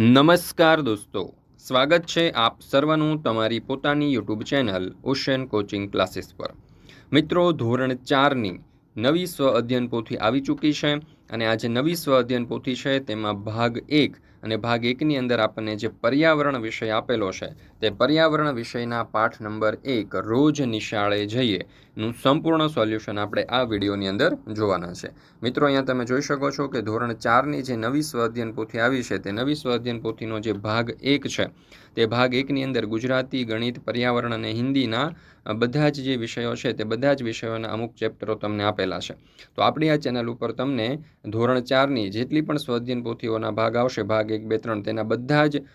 નમસ્કાર દોસ્તો. સ્વાગત છે આપ સર્વનું તમારી પોતાની YouTube channel Ocean Coaching Classes પર. મિત્રો, ધોરણ ચારની નવી સ્વ અધ્યયન પોથી આવી ચૂકી છે અને આજે નવી સ્વ અધ્યયન પોથી છે તેમાં ભાગ એક અને ભાગ એકની અંદર આપણને જે પર્યાવરણ વિષય આપેલો છે, તે પર્યાવરણ વિષયના પાઠ નંબર એક, રોજ નિશાળે જઈએ, નું સંપૂર્ણ સોલ્યુશન આપણે આ વિડીયોની અંદર જોવાના છે. મિત્રો, અહીંયા તમે જોઈ શકો છો કે ધોરણ ચારની જે નવી સ્વ અધ્યયન પોથી આવી છે, તે નવી સ્વ અધ્યયન પોથીનો જે ભાગ એક છે, તે ભાગ એકની અંદર ગુજરાતી, ગણિત, પર્યાવરણ અને હિન્દીના બધા જ જે વિષયો છે, તે બધા જ વિષયોના અમુક ચેપ્ટરો તમને આપેલા છે. તો આપણી આ ચેનલ ઉપર તમને ધોરણ ચારની જેટલી પણ સ્વાધ્યન પોથીઓના ભાગ આવશે, ભાગ એક, બે, ત્રણ તેના બધા જ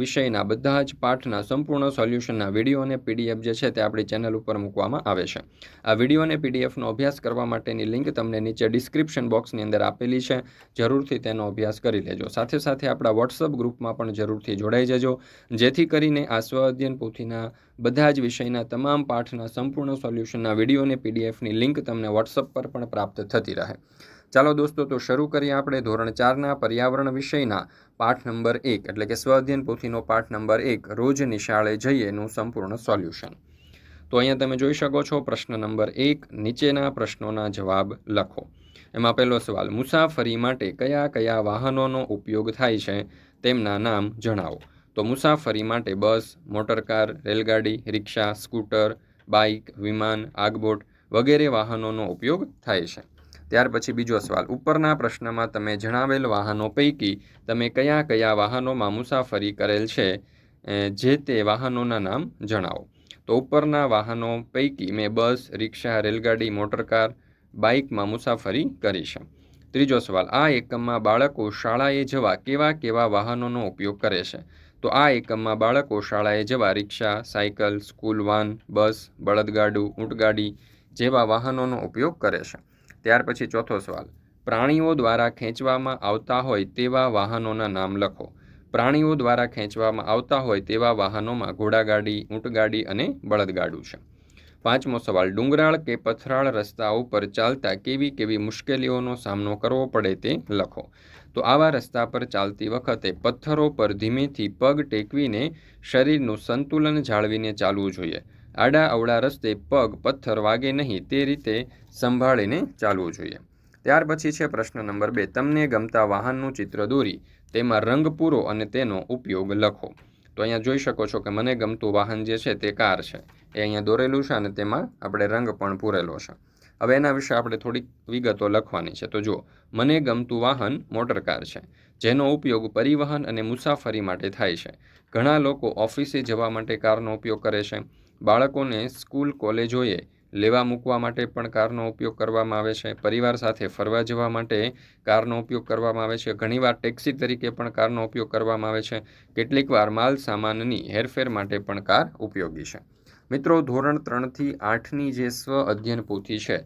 વિષયના, બધા જ પાઠના સંપૂર્ણ સોલ્યુશનના વીડિયો અને પીડીએફ જે છે તે આપણી ચેનલ ઉપર મૂકવામાં આવે છે. આ વીડિયો અને પીડીએફનો અભ્યાસ કરવા માટેની લિંક તમને નીચે ડિસ્ક્રિપ્શન બોક્સની અંદર આપેલી છે. જરૂરથી તેનો અભ્યાસ કરી લેજો. સાથે સાથે આપણા વોટ્સઅપ ગ્રુપમાં પણ જરૂરથી જોડાઈ જજો. જેથી કરીને આ સ્વ અધ્યયન પોથીના બધા જ વિષયના તમામ પાઠના સંપૂર્ણ સોલ્યુશનના વીડિયો અને પીડીએફની લિંક તમને વોટ્સઅપ પર પણ પ્રાપ્ત થતી રહે. ચાલો દોસ્તો, તો શરૂ કરીએ આપણે ધોરણ ચારના પર્યાવરણ વિષયના પાઠ નંબર એક, એટલે કે સ્વઅધ્યયન પોથીનો પાઠ નંબર એક રોજ નિશાળે જઈએનું સંપૂર્ણ સોલ્યુશન. તો અહીંયા તમે જોઈ શકો છો, પ્રશ્ન નંબર એક, નીચેના પ્રશ્નોના જવાબ લખો. એમાં પહેલો સવાલ, મુસાફરી માટે કયા કયા વાહનોનો ઉપયોગ થાય છે? તેમના નામ જણાવો. તો મુસાફરી માટે બસ મોટરકાર રેલગાડી, રિક્ષા, સ્કૂટર, બાઇક, વિમાન, આગબોટ વગેરે વાહનોનો ઉપયોગ થાય છે. ત્યાર પછી બીજો સવાલ. ઉપરના પ્રશ્નમાં તમે જણાવેલ વાહનો પૈકી તમે કયા કયા વાહનોમાં મુસાફરી કરેલ છે? જે તે વાહનોના નામ જણાવો. તો ઉપરના વાહનો પૈકી મેં બસ, રિક્ષા, રેલગાડી, મોટરકાર, બાઇકમાં મુસાફરી કરી છે. ત્રીજો સવાલ. આ એકમમાં બાળકો શાળાએ જવા કેવા કેવા વાહનોનો ઉપયોગ કરે છે? તો આ એકમમાં બાળકો શાળાએ જવા rickshaw, cycle, school van, bus, બળદગાડું, ઊંટગાડી જેવા વાહનોનો ઉપયોગ કરે છે. ત્યાર પછી ચોથો સવાલ. પ્રાણીઓ દ્વારા ખેંચવામાં આવતા હોય તેવા વાહનોના નામ લખો. પ્રાણીઓ દ્વારા ખેંચવામાં આવતા હોય તેવા વાહનોમાં ઘોડાગાડી, ઊંટગાડી અને બળદગાડું છે. પાંચમો સવાલ. ડુંગરાળ કે પથરાળ રસ્તા ઉપર ચાલતા કેવી કેવી મુશ્કેલીઓનો સામનો કરવો પડે તે લખો. તો આવા રસ્તા પર ચાલતી વખતે પથ્થરો પર ધીમેથી પગ ટેકવીને શરીરનું સંતુલન જાળવીને ચાલવું જોઈએ. આડા અવળા રસ્તે પગ, પથ્થર વાગે નહીં તે રીતે સંભાળીને ચાલવું જોઈએ. ત્યાર પછી છે પ્રશ્ન નંબર બે. તમને ગમતા વાહનનું ચિત્ર દોરી, તેમાં રંગ પૂરો અને તેનો ઉપયોગ લખો. તો અહીંયા જોઈ શકો છો કે મને ગમતું વાહન જે છે તે કાર છે. એ અહીંયા દોરેલું છે અને તેમાં આપણે રંગ પણ પૂરેલો છે. હવે એના વિશે આપણે થોડીક વિગતો લખવાની છે. તો જુઓ, મને ગમતું વાહન મોટર કાર છે, જેનો ઉપયોગ પરિવહન અને મુસાફરી માટે થાય છે. ઘણા લોકો ઓફિસે જવા માટે કારનો ઉપયોગ કરે છે. બાળકોને સ્કૂલ કોલેજોએ લેવા મૂકવા માટે પણ કારનો ઉપયોગ કરવામાં આવે છે. પરિવાર સાથે ફરવા જવા માટે કારનો ઉપયોગ કરવામાં આવે છે. ઘણીવાર ટેક્સી તરીકે પણ કારનો ઉપયોગ કરવામાં આવે છે. કેટલીકવાર માલ સામાનની હેરફેર માટે પણ કાર ઉપયોગી છે. મિત્રો, ધોરણ ત્રણથી આઠની જે સ્વ અધ્યયન પોથી છે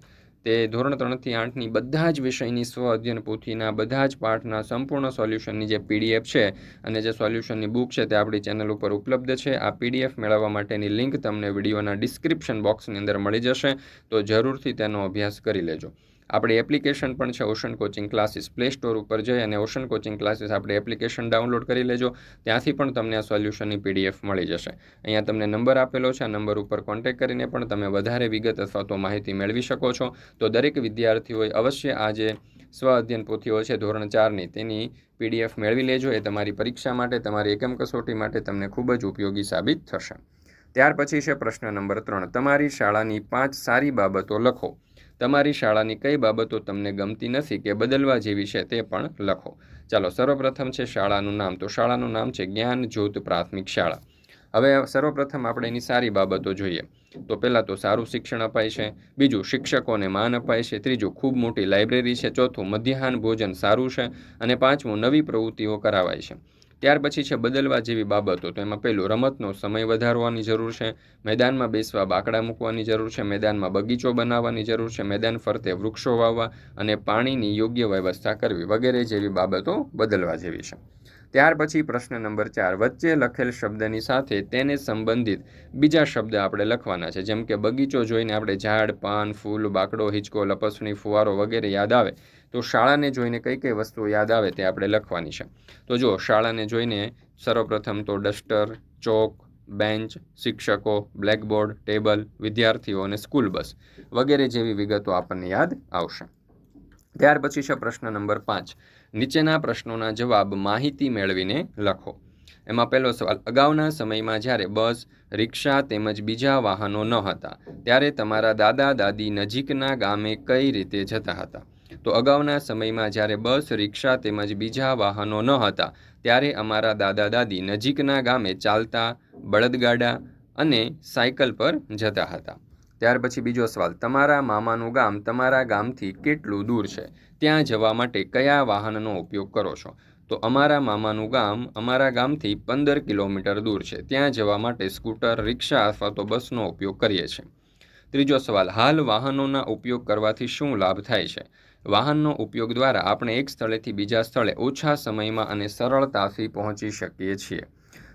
તે ધોરણ ત્રણથી આઠની બધા જ વિષયની સ્વ અધ્યયન પોથીના બધા જ પાઠના સંપૂર્ણ સોલ્યુશનની જે પીડીએફ છે અને જે સોલ્યુશનની બુક છે તે આપણી ચેનલ ઉપર ઉપલબ્ધ છે. આ પીડીએફ મેળવવા માટેની લિંક તમને વિડીયોના ડિસ્ક્રિપ્શન બોક્સની અંદર મળી જશે, તો જરૂરથી તેનો અભ્યાસ કરી લેજો. આપણી એપ્લિકેશન પણ છે Ocean Coaching Classes Play Store ઉપર જઈ અને ઓશન કોચિંગ ક્લાસીસ આપણે એપ્લિકેશન ડાઉનલોડ કરી લેજો. ત્યાંથી પણ તમને આ સોલ્યુશનની પીડીએફ મળી જશે. અહીંયા તમને નંબર આપેલો છે, આ નંબર ઉપર કોન્ટેક્ટ કરીને પણ તમે વધારે વિગત અથવા તો માહિતી મેળવી શકો છો. તો દરેક વિદ્યાર્થીઓએ અવશ્ય આ જે સ્વ અધ્યયન પોથીઓ છે, ધોરણ ચારની, તેની પીડીએફ મેળવી લેજો. એ તમારી પરીક્ષા માટે, તમારી એકમ કસોટી માટે તમને ખૂબ જ ઉપયોગી સાબિત થશે. ત્યાર પછી છે પ્રશ્ન નંબર ત્રણ. તમારી શાળાની પાંચ સારી બાબતો લખો. તમારી શાળાની કઈ બાબતો તમને ગમતી નથી કે બદલવા જેવી છે તે પણ લખો. ચાલો, સર્વપ્રથમ છે શાળાનું નામ. તો શાળાનું નામ છે જ્ઞાન જ્યોત પ્રાથમિક શાળા. હવે સર્વપ્રથમ આપણે એની સારી બાબતો જોઈએ. તો પહેલાં તો સારું શિક્ષણ અપાય છે, બીજું શિક્ષકોને માન અપાય છે, ત્રીજું ખૂબ મોટી લાઇબ્રેરી છે, ચોથું મધ્યાહન ભોજન સારું છે, અને પાંચમું નવી પ્રવૃત્તિઓ કરાવાય છે. ત્યાર પછી છે બદલવા જેવી બાબતો. તો એમાં પહેલું, રમતનો સમય વધારવાની જરૂર છે, મેદાનમાં બેસવા, બાકડા મૂકવાની જરૂર છે, મેદાનમાં બગીચો બનાવવાની જરૂર છે, મેદાન ફરતે વૃક્ષો વાવવા અને પાણીની યોગ્ય વ્યવસ્થા કરવી વગેરે જેવી બાબતો બદલવા જેવી છે. ત્યાર પછી પ્રશ્ન નંબર ચાર. વચ્ચે લખેલ શબ્દની સાથે તેને સંબંધિત બીજા શબ્દ આપણે લખવાના છે. જેમ કે બગીચો જોઈને આપણે ઝાડ, પાન, ફૂલ, બાકડો, હિંચકો, લપસણી, ફુવારો વગેરે યાદ આવે, તો શાળાને જોઈને કઈ કઈ વસ્તુઓ યાદ આવે તે આપણે લખવાની છે. તો જો શાળાને જોઈને સર્વપ્રથમ તો ડસ્ટર, ચોક, બેન્ચ, શિક્ષકો, બ્લેકબોર્ડ, ટેબલ, વિદ્યાર્થીઓ અને સ્કૂલ બસ વગેરે જેવી વિગતો આપણને યાદ આવશે. ત્યાર પછી છે પ્રશ્ન નંબર પાંચ. નીચેના પ્રશ્નોના જવાબ માહિતી મેળવીને લખો. એમાં પહેલો સવાલ, અગાઉના સમયમાં જ્યારે બસ, રિક્ષા તેમજ બીજા વાહનો ન હતા, ત્યારે તમારા દાદા, દાદી નજીકના ગામે કઈ રીતે જતા હતા? તો અગાઉના સમયમાં જ્યારે બસ, રિક્ષા તેમજ બીજા વાહનો ન હતા, ત્યારે અમારા દાદા, દાદી નજીકના ગામે ચાલતા, બળદગાડા અને સાયકલ પર જતા હતા. ત્યાર પછી બીજો સવાલ, તમારા મામાનું ગામ તમારા ગામથી કેટલું દૂર છે? ત્યાં જવા માટે કયા વાહનનો ઉપયોગ કરો છો? તો અમારા મામાનું ગામ અમારા ગામથી પંદર કિલોમીટર દૂર છે. ત્યાં જવા માટે સ્કૂટર, રિક્ષા અથવા તો બસનો ઉપયોગ કરીએ છીએ. ત્રીજો સવાલ, હાલ વાહનોના ઉપયોગ કરવાથી શું લાભ થાય છે? વાહનનો ઉપયોગ દ્વારા આપણે એક સ્થળેથી બીજા સ્થળે ઓછા સમયમાં અને સરળતાથી પહોંચી શકીએ છીએ.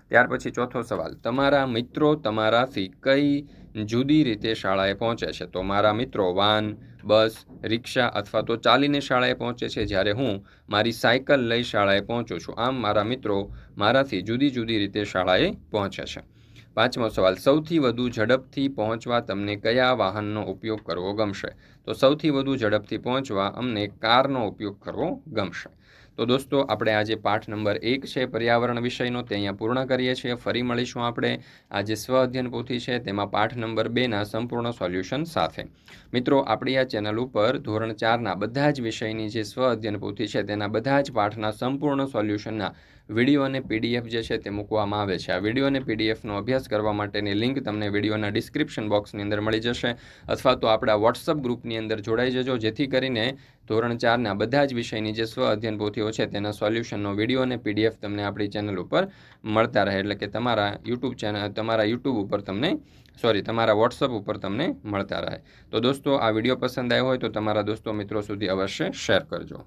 ત્યાર પછી ચોથો સવાલ, તમારા મિત્રો તમારાથી કઈ જુદી રીતે શાળાએ પહોંચે છે. તો મારા મિત્રો, વાન, બસ, રિક્ષા અથવા તો ચાલીને શાળાએ પહોંચે છે. જ્યારે હું મારી સાયકલ લઈ શાળાએ પહોંચું છું. આમ મારા મિત્રો મારાથી જુદી જુદી રીતે શાળાએ પહોંચે છે. પાંચમો સવાલ, સૌથી વધુ ઝડપથી પહોંચવા તમને કયા વાહનનો ઉપયોગ કરવો ગમશે? તો સૌથી વધુ ઝડપથી પહોંચવા અમને કારનો ઉપયોગ કરવો ગમશે. તો દોસ્તો, આપણે આજે પાઠ નંબર એક છે પર્યાવરણ વિષયનો, તે અહીંયા પૂર્ણ કરીએ છીએ. ફરી મળીશું આપણે આજે સ્વ અધ્યયન પોથી છે, તેમાં પાઠ નંબર બેના સંપૂર્ણ સોલ્યુશન સાથે. મિત્રો, આપણી આ ચેનલ ઉપર ધોરણ ચારના બધા જ વિષયની જે સ્વ અધ્યયન પોથી છે, તેના બધા જ પાઠના સંપૂર્ણ સોલ્યુશનના વીડિયો અને પીડીએફ જે છે, તે મૂકવામાં આવે છે. આ વીડિયો અને પીડીએફનો અભ્યાસ કરવા માટેની લિંક તમને વિડીયોના ડિસ્ક્રિપ્શન બોક્સની અંદર મળી જશે. અથવા તો આપણા વોટ્સઅપ ગ્રુપની અંદર જોડાઈ જજો, જેથી કરીને ધોરણ ચારના બધા જ વિષયની જે સ્વ અધ્યયન પોથીઓ છે, તેના સોલ્યુશનનો વીડિયો અને પીડીએફ તમને આપણી ચેનલ ઉપર મળતા રહે. એટલે કે તમારા યુટ્યુબ ચેનલ તમારા યુટ્યુબ ઉપર તમને સોરી તમારા વોટ્સઅપ ઉપર તમને મળતા રહે. તો દોસ્તો, આ વીડિયો પસંદ આવ્યો હોય તો તમારા દોસ્તો, મિત્રો સુધી અવશ્ય શેર કરજો.